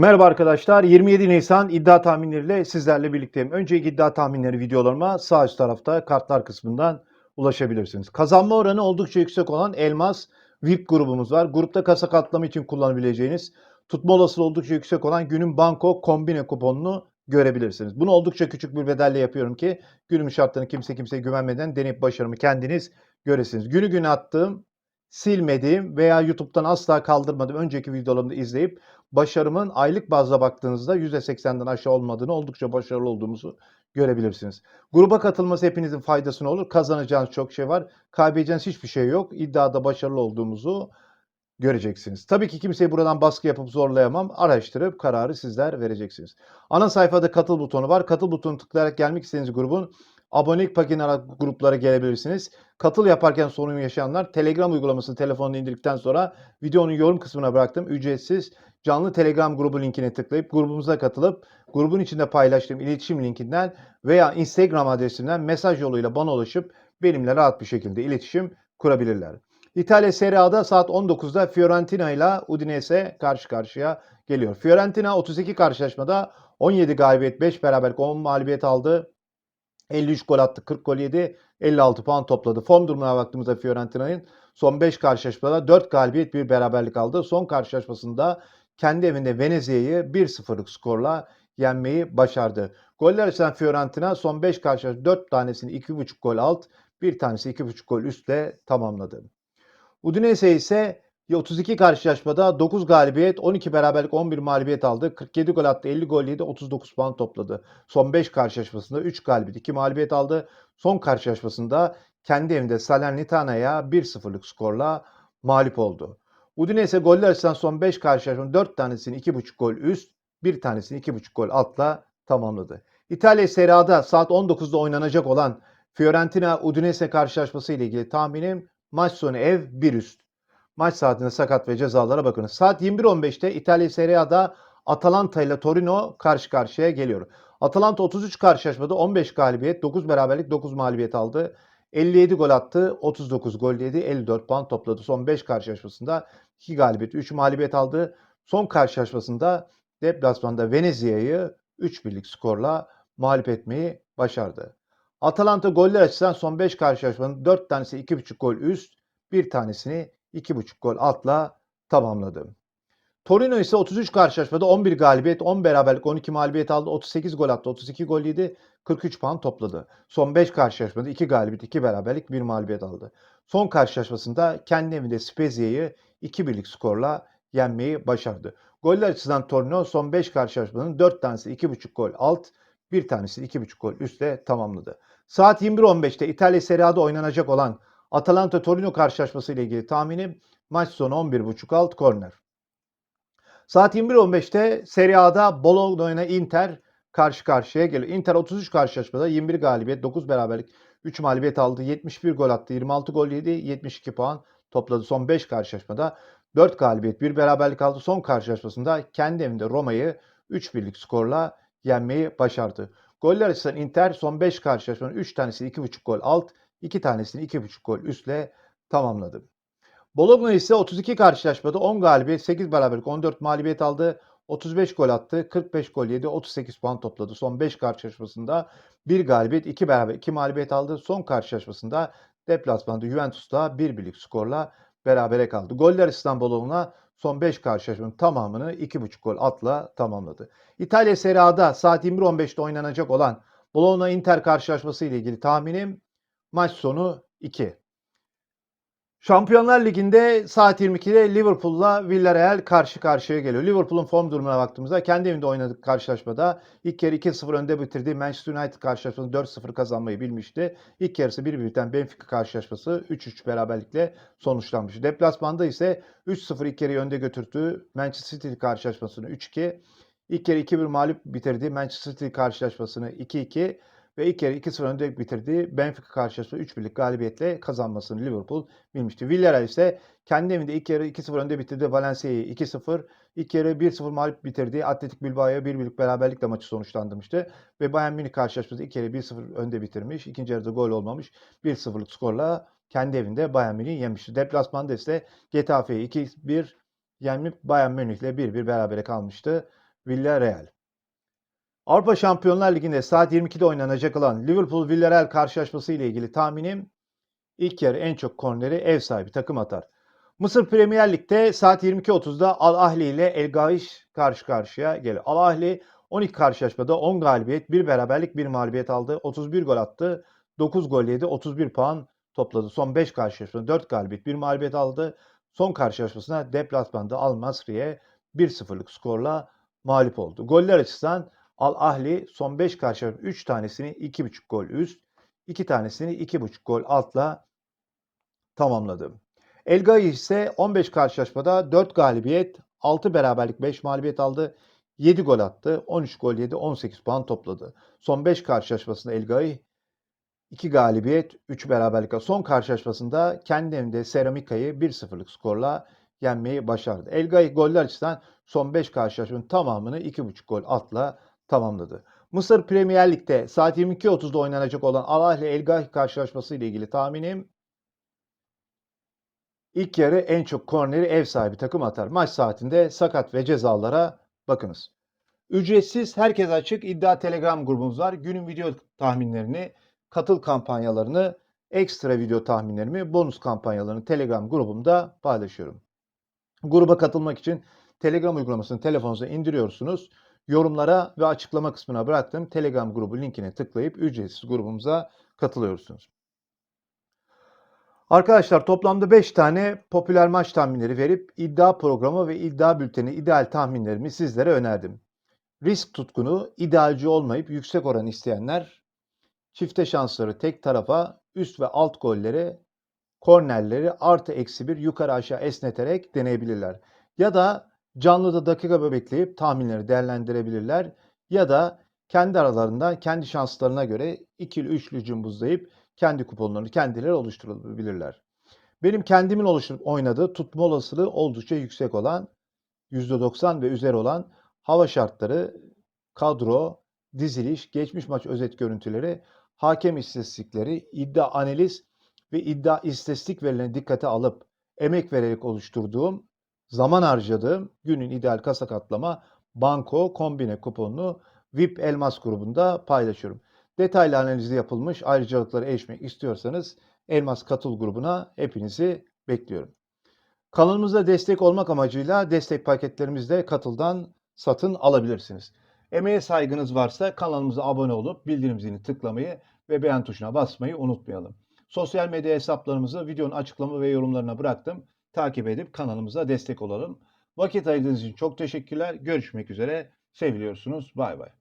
Merhaba arkadaşlar. 27 Nisan iddia tahminleriyle sizlerle birlikteyim. Önceki iddia tahminleri videolarıma sağ üst tarafta kartlar kısmından ulaşabilirsiniz. Kazanma oranı oldukça yüksek olan Elmas VIP grubumuz var. Grupta kasa katlama için kullanabileceğiniz tutma olasılığı oldukça yüksek olan günün banko kombine kuponunu görebilirsiniz. Bunu oldukça küçük bir bedelle yapıyorum ki günün şartlarını kimse kimseye güvenmeden deneyip başarımı kendiniz göresiniz. Günü güne attığım, silmediğim veya YouTube'dan asla kaldırmadığım önceki videolarımda izleyip başarımın aylık bazda baktığınızda %80'den aşağı olmadığını, oldukça başarılı olduğumuzu görebilirsiniz. Gruba katılması hepinizin faydasına olur. Kazanacağınız çok şey var. Kaybedeceğiniz hiçbir şey yok. İddiada başarılı olduğumuzu göreceksiniz. Tabii ki kimseyi buradan baskı yapıp zorlayamam. Araştırıp kararı sizler vereceksiniz. Ana sayfada katıl butonu var. Katıl butonu tıklayarak gelmek istediğiniz grubun abonelik paketine alarak gruplara gelebilirsiniz. Katıl yaparken sorun yaşayanlar Telegram uygulamasını telefonuna indirdikten sonra videonun yorum kısmına bıraktım. Ücretsiz canlı Telegram grubu linkine tıklayıp grubumuza katılıp grubun içinde paylaştığım iletişim linkinden veya Instagram adresimden mesaj yoluyla bana ulaşıp benimle rahat bir şekilde iletişim kurabilirler. İtalya Serie A'da saat 19'da Fiorentina ile Udinese karşı karşıya geliyor. Fiorentina 32 karşılaşmada 17 galibiyet, 5 beraberlik, 10 mağlubiyet aldı. 53 gol attı, 40 gol yedi, 56 puan topladı. Form durumuna baktığımızda Fiorentina'nın son 5 karşılaşmada 4 galibiyet, 1 beraberlik aldı. Son karşılaşmasında kendi evinde Venezia'yı 1-0'lık skorla yenmeyi başardı. Goller açısından Fiorentina son 5 karşılaşma 4 tanesini 2.5 gol alt, bir tanesi 2.5 gol üstle tamamladı. Udinese ise 32 karşılaşmada 9 galibiyet, 12 beraberlik, 11 mağlubiyet aldı. 47 gol attı, 50 gol yedi, 39 puan topladı. Son 5 karşılaşmasında 3 galibiyet, 2 mağlubiyet aldı. Son karşılaşmasında kendi evinde Salernitana'ya 1-0'lık skorla mağlup oldu. Udinese goller açısından son 5 karşılaşmanın 4 tanesini 2.5 gol üst, bir tanesini 2.5 gol altla tamamladı. İtalya Serie A'da saat 19'da oynanacak olan Fiorentina Udinese karşılaşması ile ilgili tahminim maç sonu ev 1 üst. Maç saatinde sakat ve cezalara bakınız. Saat 21.15'te İtalya Serie A'da Atalanta ile Torino karşı karşıya geliyor. Atalanta 33 karşılaşmada 15 galibiyet, 9 beraberlik, 9 mağlubiyet aldı. 57 gol attı, 39 gol yedi, 54 puan topladı. Son 5 karşılaşmasında 2 galibiyet, 3 mağlubiyet aldı. Son karşılaşmasında deplasmanda Venezia'yı 3-1'lik skorla mağlup etmeyi başardı. Atalanta goller açısından son 5 karşılaşmanın 4 tanesi 2.5 gol üst, bir tanesini 2.5 gol altla tamamladı. Torino ise 33 karşılaşmada 11 galibiyet, 10 beraberlik, 12 mağlubiyet aldı. 38 gol attı, 32 gol yedi, 43 puan topladı. Son 5 karşılaşmada 2 galibiyet, 2 beraberlik, 1 mağlubiyet aldı. Son karşılaşmasında kendi evinde Spezia'yı 2-1'lik skorla yenmeyi başardı. Goller açısından Torino son 5 karşılaşmanın 4 tanesi 2.5 gol alt, bir tanesi 2.5 gol üstle tamamladı. Saat 21.15'te İtalya Serie A'da oynanacak olan Atalanta Torino karşılaşması ile ilgili tahminim maç sonu 11.5 alt korner. Saat 21.15'te Serie A'da Bologna ile Inter karşı karşıya geliyor. Inter 33 karşılaşmada 21 galibiyet, 9 beraberlik, 3 mağlubiyet aldı. 71 gol attı, 26 gol yedi, 72 puan topladı son 5 karşılaşmada. 4 galibiyet, 1 beraberlik aldı. Son karşılaşmasında kendi evinde Roma'yı 3-1'lik skorla yenmeyi başardı. Goller açısından Inter son 5 karşılaşmanın 3 tanesini 2.5 gol alt, 2 tanesini 2.5 gol üstle tamamladı. Bologna ise 32 karşılaşmada 10 galibiyet, 8 beraberlik, 14 mağlubiyet aldı. 35 gol attı, 45 gol yedi, 38 puan topladı. Son 5 karşılaşmasında 1 galibiyet, 2 beraber, 2 mağlubiyet aldı. Son karşılaşmasında deplasmanda Juventus'la 1-1'lik skorla berabere kaldı. Goller Bologna son 5 karşılaşmanın tamamını 2.5 gol atla tamamladı. İtalya Serie A'da saat 21.15'te oynanacak olan Bologna Inter karşılaşması ile ilgili tahminim maç sonu 2. Şampiyonlar Ligi'nde saat 22'de Liverpool'la Villarreal karşı karşıya geliyor. Liverpool'un form durumuna baktığımızda kendi evinde oynadık karşılaşmada ilk kere 2-0 önde bitirdiği Manchester United karşılaşmasını 4-0 kazanmayı bilmişti. İlk yarısı 1 biten Benfica karşılaşması 3-3 beraberlikle sonuçlanmış. Deplasmanda ise 3-0 ilk yarıyı önde götürdüğü Manchester City karşılaşmasını 3-2, ilk yarı 2-1 mağlup bitirdiği Manchester City karşılaşmasını 2-2 ve ilk yarı 2-0 önde bitirdiği Benfica karşılaşması 3-1'lik galibiyetle kazanmasını Liverpool bilmişti. Villarreal ise kendi evinde ilk yarı 2-0 önde bitirdiği Valencia'yı 2-0, ilk yarı 1-0 mağlup bitirdiği Atletik Bilbao'ya 1-1'lik beraberlikle maçı sonuçlandırmıştı. Ve Bayern Münih karşılaşması ilk yarı 1-0 önde bitirmiş, ikinci yarıda gol olmamış 1-0'lık skorla kendi evinde Bayern Münih'i yenmişti. Deplasmanda ise Getafe'yi 2-1 yenip Bayern Münih'le 1-1 berabere kalmıştı. Villarreal. Avrupa Şampiyonlar Ligi'nde saat 22'de oynanacak olan Liverpool-Villarreal karşılaşması ile ilgili tahminim ilk yarı en çok korneri ev sahibi takım atar. Mısır Premier Lig'de saat 22.30'da Al Ahli ile El Gaiş karşı karşıya gelir. Al Ahli 12 karşılaşmada 10 galibiyet, 1 beraberlik, 1 mağlubiyet aldı. 31 gol attı. 9 gol yedi. 31 puan topladı. Son 5 karşılaşmada 4 galibiyet, 1 mağlubiyet aldı. Son karşılaşmasına deplasmanda Al Masri'ye 1-0'lık skorla mağlup oldu. Goller açısından Al Ahli son 5 karşılaşma 3 tanesini 2.5 gol üst, 2 tanesini 2.5 gol altla tamamladı. El Gayi ise 15 karşılaşmada 4 galibiyet, 6 beraberlik, 5 mağlubiyet aldı. 7 gol attı. 13 gol yedi. 18 puan topladı. Son 5 karşılaşmasında El Gayi 2 galibiyet, 3 beraberlik. Son karşılaşmasında kendi evinde Seramika'yı 1-0'lık skorla yenmeyi başardı. El Gayi goller açısından son 5 karşılaşmanın tamamını 2.5 gol atla tamamladı. Mısır Premier Lig'de saat 22.30'da oynanacak olan Al Ahly El Gahi karşılaşması ile ilgili tahminim ilk yarı en çok korneri ev sahibi takım atar. Maç saatinde sakat ve cezalara bakınız. Ücretsiz herkes açık iddia Telegram grubumuz var. Günün video tahminlerini, katıl kampanyalarını, ekstra video tahminlerimi, bonus kampanyalarını Telegram grubumda paylaşıyorum. Gruba katılmak için Telegram uygulamasını telefonunuza indiriyorsunuz. Yorumlara ve açıklama kısmına bıraktığım Telegram grubu linkine tıklayıp ücretsiz grubumuza katılıyorsunuz. Arkadaşlar toplamda 5 tane popüler maç tahminleri verip iddia programı ve iddia bülteni ideal tahminlerimi sizlere önerdim. Risk tutkunu, idealci olmayıp yüksek oran isteyenler çifte şansları tek tarafa, üst ve alt golleri, kornerleri artı eksi bir yukarı aşağı esneterek deneyebilirler. Ya da canlıda dakika bekleyip tahminleri değerlendirebilirler. Ya da kendi aralarında kendi şanslarına göre ikili üçlü cımbızlayıp kendi kuponlarını kendileri oluşturabilirler. Benim kendimin oluşturup oynadığı tutma olasılığı oldukça yüksek olan %90 ve üzeri olan hava şartları, kadro, diziliş, geçmiş maç özet görüntüleri, hakem istatistikleri, iddia analiz ve iddia istatistik verilerini dikkate alıp emek vererek oluşturduğum, zaman harcadığım günün ideal kasa katlama banko kombine kuponunu VIP Elmas grubunda paylaşıyorum. Detaylı analizi yapılmış ayrıcalıklara erişmek istiyorsanız Elmas Katıl grubuna hepinizi bekliyorum. Kanalımıza destek olmak amacıyla destek paketlerimizde katıldan satın alabilirsiniz. Emeğe saygınız varsa kanalımıza abone olup bildirim zilini tıklamayı ve beğen tuşuna basmayı unutmayalım. Sosyal medya hesaplarımızı videonun açıklama ve yorumlarına bıraktım. Takip edip kanalımıza destek olalım. Vakit ayırdığınız için çok teşekkürler. Görüşmek üzere. Seviliyorsunuz. Bay bay.